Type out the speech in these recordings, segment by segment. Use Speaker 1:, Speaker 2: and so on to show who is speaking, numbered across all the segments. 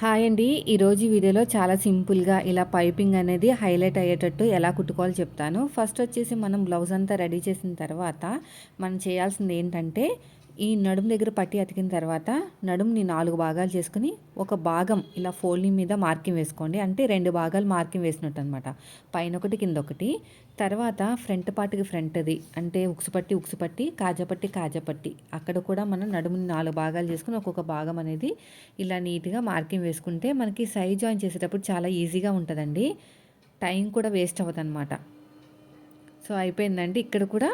Speaker 1: Hi అండి. ఈరోజు వీడియోలో చాలా సింపుల్గా ఇలా పైపింగ్ అనేది హైలైట్ అయ్యేటట్టు ఎలా కుట్టుకోవాలో చెప్తాను. ఫస్ట్ వచ్చేసి మనం బ్లౌజ్ అంతా రెడీ చేసిన తర్వాత మనం చేయాల్సింది ఏంటంటే ఈ నడుము దగ్గర పట్టి అతికిన తర్వాత నడుముని నాలుగు భాగాలు చేసుకుని ఒక భాగం ఇలా ఫోల్డింగ్ మీద మార్కింగ్ వేసుకోండి. అంటే రెండు భాగాలు మార్కింగ్ వేసినట్టు అనమాట పైన ఒకటి కింద ఒకటి. తర్వాత ఫ్రంట్ పార్ట్కి ఫ్రంట్ది. అంటే ఉక్సుపట్టి ఉక్సుపట్టి కాజపట్టి కాజపట్టి అక్కడ కూడా మనం నడుముని నాలుగు భాగాలు చేసుకుని ఒక్కొక్క భాగం అనేది ఇలా నీట్గా మార్కింగ్ వేసుకుంటే మనకి సైజ్ జాయిన్ చేసేటప్పుడు చాలా ఈజీగా ఉంటుందండి. టైం కూడా వేస్ట్ అవ్వదు అనమాట సో అయిపోయిందండి. ఇక్కడ కూడా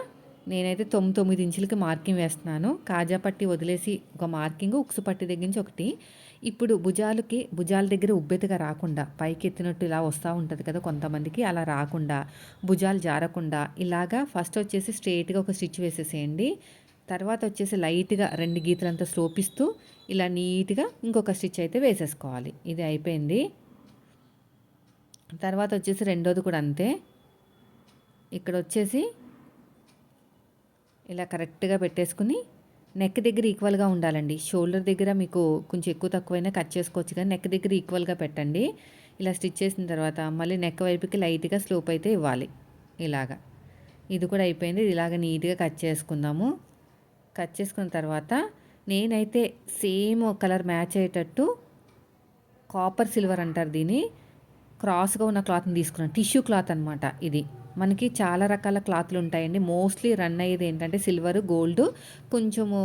Speaker 1: నేనైతే తొమ్మిది తొమ్మిది ఇంచులకి మార్కింగ్ వేస్తున్నాను. కాజా పట్టి వదిలేసి ఒక మార్కింగ్ ఉక్సు పట్టి దగ్గర నుంచి ఒకటి. ఇప్పుడు భుజాలకి భుజాల దగ్గర ఉబ్బెతగా రాకుండా పైకి ఎత్తినట్టు ఇలా వస్తూ ఉంటుంది కదా కొంతమందికి అలా రాకుండా భుజాలు జారకుండా ఇలాగా ఫస్ట్ వచ్చేసి స్ట్రేట్గా ఒక స్టిచ్ వేసేసేయండి. తర్వాత వచ్చేసి లైట్గా రెండు గీతలంతా స్లోపిస్తూ ఇలా నీట్గా ఇంకొక స్టిచ్ అయితే వేసేసుకోవాలి. ఇది అయిపోయింది. తర్వాత వచ్చేసి రెండోది కూడా అంతే. ఇక్కడ వచ్చేసి ఇలా కరెక్ట్గా పెట్టేసుకుని నెక్ దగ్గర ఈక్వల్గా ఉండాలండి. షోల్డర్ దగ్గర మీకు కొంచెం ఎక్కువ తక్కువైనా కట్ చేసుకోవచ్చు కానీ నెక్ దగ్గర ఈక్వల్గా పెట్టండి. ఇలా స్టిచ్ చేసిన తర్వాత మళ్ళీ నెక్ వైపుకి లైట్గా స్లోప్ అయితే ఇవ్వాలి. ఇలాగా. ఇది కూడా అయిపోయింది. ఇలాగ నీట్గా కట్ చేసుకుందాము. కట్ చేసుకున్న తర్వాత నేనైతే సేమ్ కలర్ మ్యాచ్ అయ్యేటట్టు కాపర్ సిల్వర్ అంటారు దీన్ని. క్రాస్గా ఉన్న క్లాత్ని తీసుకున్నాను. టిష్యూ క్లాత్ అనమాట ఇది. మనకి చాలా రకాల క్లాత్లు ఉంటాయండి. మోస్ట్లీ రన్ అయ్యేది ఏంటంటే సిల్వర్ గోల్డ్ కొంచెము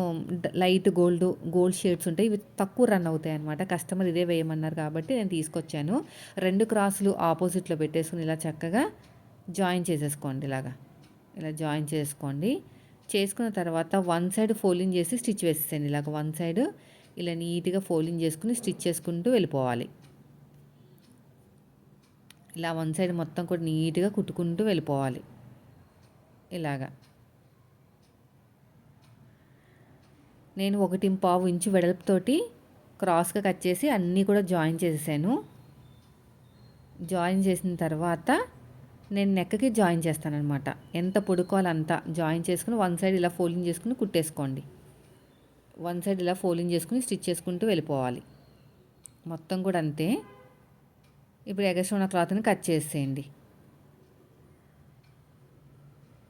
Speaker 1: లైట్ గోల్డ్ గోల్డ్ షేడ్స్ ఉంటాయి. ఇవి తక్కువ రన్ అవుతాయి అనమాట కస్టమర్ ఇదే వేయమన్నారు కాబట్టి నేను తీసుకొచ్చాను. రెండు క్రాసులు ఆపోజిట్లో పెట్టేసుకుని ఇలా చక్కగా జాయిన్ చేసేసుకోండి ఇలాగా. ఇలా జాయిన్ చేసుకోండి. చేసుకున్న తర్వాత వన్ సైడ్ ఫోల్డింగ్ చేసి స్టిచ్ వేసేసాను ఇలాగ వన్ సైడ్ ఇలా నీట్గా ఫోల్డింగ్ చేసుకుని స్టిచ్ చేసుకుంటూ వెళ్ళిపోవాలి. ఇలా వన్ సైడ్ మొత్తం కూడా నీట్గా కుట్టుకుంటూ వెళ్ళిపోవాలి. ఇలాగా. నేను ఒకటి పావు ఇంచు వెడల్పుతోటి క్రాస్గా కట్ చేసి అన్నీ కూడా జాయిన్ చేసేసాను. జాయిన్ చేసిన తర్వాత నేను నెక్కకి జాయిన్ చేస్తానమాట ఎంత పొడుకోవాలంతా జాయిన్ చేసుకుని వన్ సైడ్ ఇలా ఫోల్డింగ్ చేసుకుని కుట్టేసుకోండి. వన్ సైడ్ ఇలా ఫోల్డింగ్ చేసుకుని స్టిచ్ చేసుకుంటూ వెళ్ళిపోవాలి. మొత్తం కూడా అంతే. ఇప్పుడు ఎగస్ట్ ఉన్న క్లాత్ని కట్ చేసేయండి.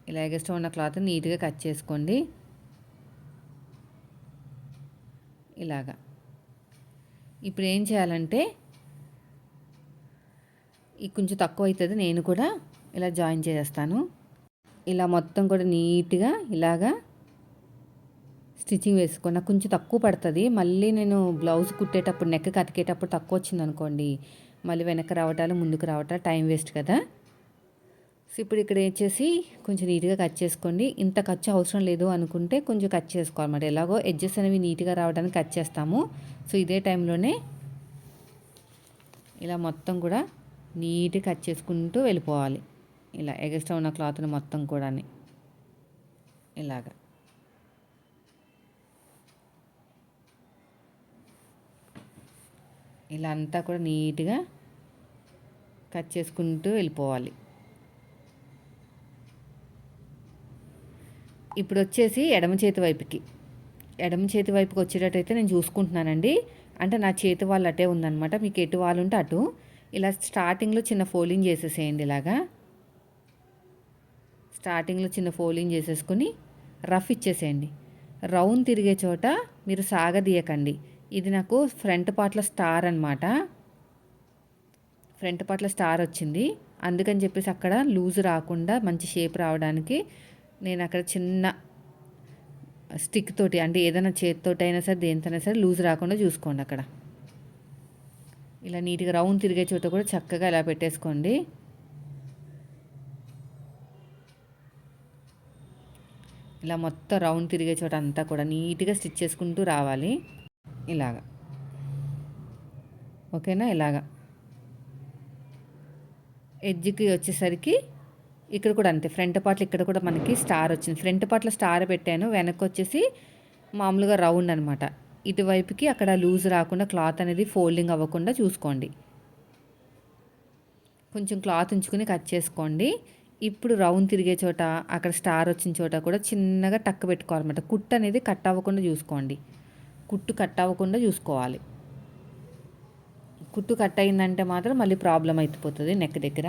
Speaker 1: ఇలా ఎగస్ట్ ఉన్న క్లాత్ నీట్గా కట్ చేసుకోండి. ఇలాగా. ఇప్పుడు ఏం చేయాలంటే ఇది కొంచెం తక్కువ అవుతుంది నేను కూడా ఇలా జాయిన్ చేస్తాను ఇలా మొత్తం కూడా నీట్గా ఇలాగా స్టిచ్చింగ్ వేసుకున్నా కొంచెం తక్కువ పడుతుంది. మళ్ళీ నేను బ్లౌజ్ కుట్టేటప్పుడు నెక్ కతికేటప్పుడు తక్కువ వచ్చింది అనుకోండి మళ్ళీ వెనక్కి రావటాలు ముందుకు రావటాలు టైం వేస్ట్ కదా. సో ఇప్పుడు ఇక్కడ వచ్చేసి కొంచెం నీట్గా కట్ చేసుకోండి. ఇంత ఖర్చు అవసరం లేదు అనుకుంటే కొంచెం కట్ చేసుకోవాలన్నమాట. ఎలాగో ఎడ్జెస్ అనేవి నీట్గా రావడానికి కట్ చేస్తాము. సో ఇదే టైంలోనే ఇలా మొత్తం కూడా నీట్గా కట్ చేసుకుంటూ వెళ్ళిపోవాలి. ఇలా ఎగస్ట్రా ఉన్న క్లాత్ని మొత్తం కూడా ఇలాగా. ఇలా అంతా కూడా నీట్గా కట్ చేసుకుంటూ వెళ్ళిపోవాలి. ఇప్పుడు వచ్చేసి ఎడమ చేతి వైపుకి. ఎడమ చేతి వైపుకి వచ్చేటట్టయితే నేను చూసుకుంటున్నానండి. అంటే నా చేతి వాళ్ళు అటే ఉందనమాట మీకు ఎటు వాళ్ళు ఉంటే అటు. ఇలా స్టార్టింగ్లో చిన్న ఫోలింగ్ చేసేసేయండి ఇలాగా. స్టార్టింగ్లో చిన్న ఫోలింగ్ చేసేసుకుని రఫ్ ఇచ్చేసేయండి. రౌండ్ తిరిగే చోట మీరు సాగదీయకండి. ఇది నాకు ఫ్రంట్ పార్ట్లో స్టార్ అనమాట ఫ్రంట్ పార్ట్లో స్టార్ వచ్చింది. అందుకని చెప్పేసి అక్కడ లూజ్ రాకుండా మంచి షేప్ రావడానికి నేను అక్కడ చిన్న స్టిక్ తోటి అంటే ఏదైనా చేతితోటి అయినా సరే దేనితోనైనా సరే లూజ్ రాకుండా చూసుకోండి అక్కడ. ఇలా నీట్గా రౌండ్ తిరిగే చోట కూడా చక్కగా ఇలా పెట్టేసుకోండి. ఇలా మొత్తం రౌండ్ తిరిగే చోట అంతా కూడా నీట్గా స్టిచ్ చేసుకుంటూ రావాలి. ఇలాగా. ఓకేనా? ఇలాగా. ఎడ్జ్కి వచ్చేసరికి ఇక్కడ కూడా అంతే. ఫ్రంట్ పార్ట్లు ఇక్కడ కూడా మనకి స్టార్ వచ్చింది. ఫ్రంట్ పార్ట్లో స్టార్ పెట్టాను. వెనక్కి వచ్చేసి మామూలుగా రౌండ్ అనమాట ఇటువైపుకి అక్కడ లూజ్ రాకుండా క్లాత్ అనేది ఫోల్డింగ్ అవ్వకుండా చూసుకోండి. కొంచెం క్లాత్ ఉంచుకుని కట్ చేసుకోండి. ఇప్పుడు రౌండ్ తిరిగే చోట అక్కడ స్టార్ వచ్చిన చోట కూడా చిన్నగా టక్ పెట్టుకోవాలన్నమాట. కుట్ అనేది కట్ అవ్వకుండా చూసుకోండి. కుట్టు కట్ అవ్వకుండా చూసుకోవాలి. కుట్టు కట్ అయిందంటే మాత్రం మళ్ళీ ప్రాబ్లం అయిపోతుంది నెక్ దగ్గర.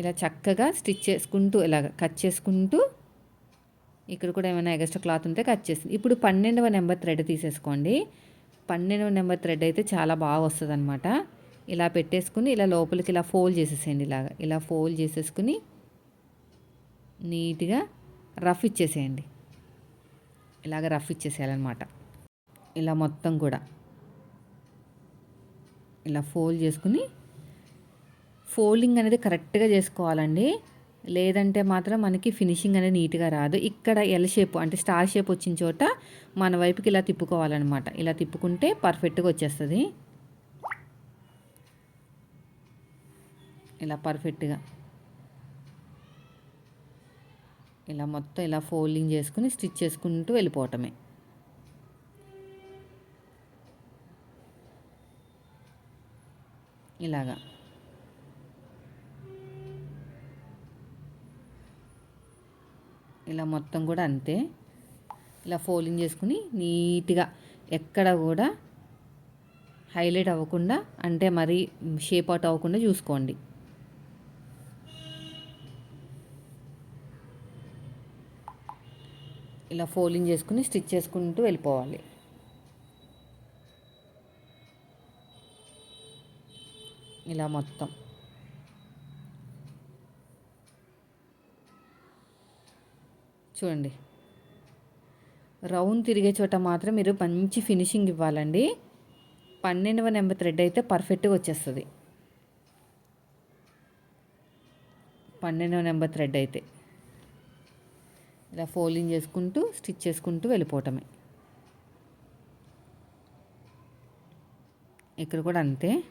Speaker 1: ఇలా చక్కగా స్టిచ్ చేసుకుంటూ ఇలాగ కట్ చేసుకుంటూ ఇక్కడ కూడా ఏమైనా ఎక్స్ట్రా క్లాత్ ఉంటే కట్ చేస్తుంది. ఇప్పుడు పన్నెండవ నెంబర్ థ్రెడ్ తీసేసుకోండి. పన్నెండవ నెంబర్ థ్రెడ్ అయితే చాలా బాగా వస్తుంది అనమాట ఇలా పెట్టేసుకుని ఇలా లోపలికి ఇలా ఫోల్డ్ చేసేసేయండి ఇలాగ. ఇలా ఫోల్డ్ చేసేసుకుని నీట్గా రఫ్ ఇచ్చేసేయండి. ఇలాగ రఫ్ ఇచ్చేసేయాలన్నమాట. ఇలా మొత్తం కూడా. ఇలా ఫోల్డ్ చేసుకుని ఫోల్డింగ్ అనేది కరెక్ట్గా చేసుకోవాలండి. లేదంటే మాత్రం మనకి ఫినిషింగ్ అనేది నీట్గా రాదు. ఇక్కడ ఎల్ షేప్ అంటే స్టార్ షేప్ వచ్చిన చోట మన వైపుకి ఇలా తిప్పుకోవాలన్నమాట. ఇలా తిప్పుకుంటే పర్ఫెక్ట్గా వచ్చేస్తుంది. ఇలా పర్ఫెక్ట్గా ఇలా మొత్తం ఇలా ఫోల్డింగ్ చేసుకుని స్టిచ్ చేసుకుంటూ వెళ్ళిపోవటమే. ఇలాగా. ఇలా మొత్తం కూడా అంతే. ఇలా ఫోల్డింగ్ చేసుకుని నీట్గా ఎక్కడ కూడా హైలైట్ అవ్వకుండా అంటే మరీ షేప్ అవుట్ అవ్వకుండా చూసుకోండి. ఇలా ఫోల్డింగ్ చేసుకుని స్టిచ్ చేసుకుంటూ వెళ్ళిపోవాలి. ఇలా మొత్తం. చూడండి. రౌండ్ తిరిగే చోట మాత్రం మీరు మంచి ఫినిషింగ్ ఇవ్వాలండి. పన్నెండవ నెంబర్ థ్రెడ్ అయితే పర్ఫెక్ట్గా వచ్చేస్తుంది. పన్నెండవ నెంబర్ థ్రెడ్ అయితే. ఇలా ఫోల్డింగ్ చేసుకుంటూ స్టిచ్ చేసుకుంటూ వెళ్ళిపోవటమే. ఇక్కడ కూడా అంతే.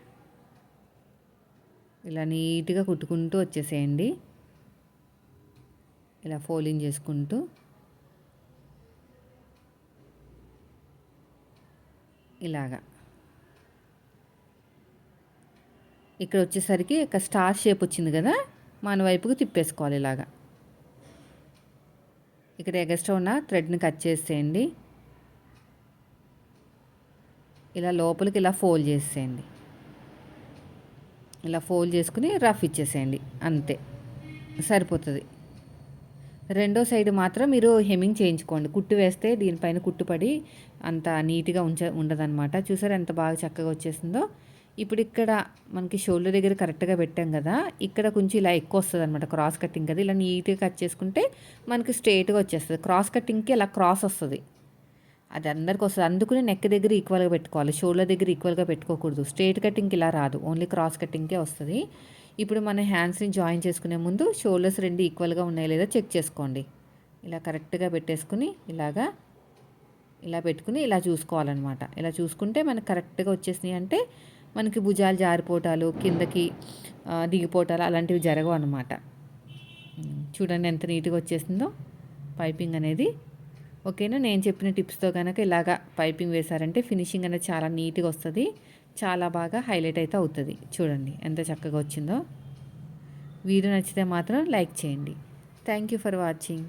Speaker 1: ఇలా నీట్గా కుట్టుకుంటూ వచ్చేసేయండి. ఇలా ఫోల్డింగ్ చేసుకుంటూ. ఇలాగా. ఇక్కడ వచ్చేసరికి ఒక స్టార్ షేప్ వచ్చింది కదా మన వైపుకు తిప్పేసుకోవాలి ఇలాగా. ఇక్కడ ఎగస్ట్రా ఉన్న థ్రెడ్ని కట్ చేసేయండి. ఇలా లోపలికి ఇలా ఫోల్డ్ చేసేయండి. ఇలా ఫోల్డ్ చేసుకుని రఫ్ ఇచ్చేసేయండి. అంతే. సరిపోతుంది. రెండో సైడ్ మాత్రం మీరు హెమ్మింగ్ చేయించుకోండి. కుట్టు వేస్తే దీనిపైన కుట్టుపడి అంత నీట్గా ఉంచ ఉండదన్నమాట. చూసారు ఎంత బాగా చక్కగా వచ్చేసిందో? ఇప్పుడు ఇక్కడ మనకి షోల్డర్ దగ్గర కరెక్ట్గా పెట్టాం కదా. ఇక్కడ కొంచెం ఇలా ఎక్కువ వస్తుంది అనమాట క్రాస్ కటింగ్ కదా ఇలా నీట్గా కట్ చేసుకుంటే మనకి స్ట్రేట్గా వచ్చేస్తుంది. క్రాస్ కటింగ్కి ఇలా క్రాస్ వస్తుంది. అది అందరికి వస్తుంది. అందుకునే నెక్ దగ్గర ఈక్వల్గా పెట్టుకోవాలి. షోల్డర్ దగ్గర ఈక్వల్గా పెట్టుకోకూడదు. స్ట్రేట్ కటింగ్కి ఇలా రాదు. ఓన్లీ క్రాస్ కటింగ్కే వస్తుంది. ఇప్పుడు మన హ్యాండ్స్ని జాయిన్ చేసుకునే ముందు షోల్డర్స్ రెండు ఈక్వల్గా ఉన్నాయో లేదో చెక్ చేసుకోండి. ఇలా కరెక్ట్గా పెట్టేసుకుని ఇలాగా ఇలా పెట్టుకుని ఇలా చూసుకోవాలన్నమాట. ఇలా చూసుకుంటే మనకు కరెక్ట్గా వచ్చేసినాయి అంటే మనకి భుజాలు జారిపోవటాలు కిందకి దిగిపోవటాలు అలాంటివి జరగవు అనమాట చూడండి ఎంత నీట్గా వచ్చేసిందో. పైపింగ్ అనేది ఓకేనా? నేను చెప్పిన టిప్స్తో కనుక ఇలాగా పైపింగ్ వేశారంటే ఫినిషింగ్ అనేది చాలా నీట్గా వస్తుంది. చాలా బాగా హైలైట్ అయితే అవుతుంది. చూడండి ఎంత చక్కగా వచ్చిందో. వీడియో నచ్చితే మాత్రం లైక్ చేయండి. Thank you for watching.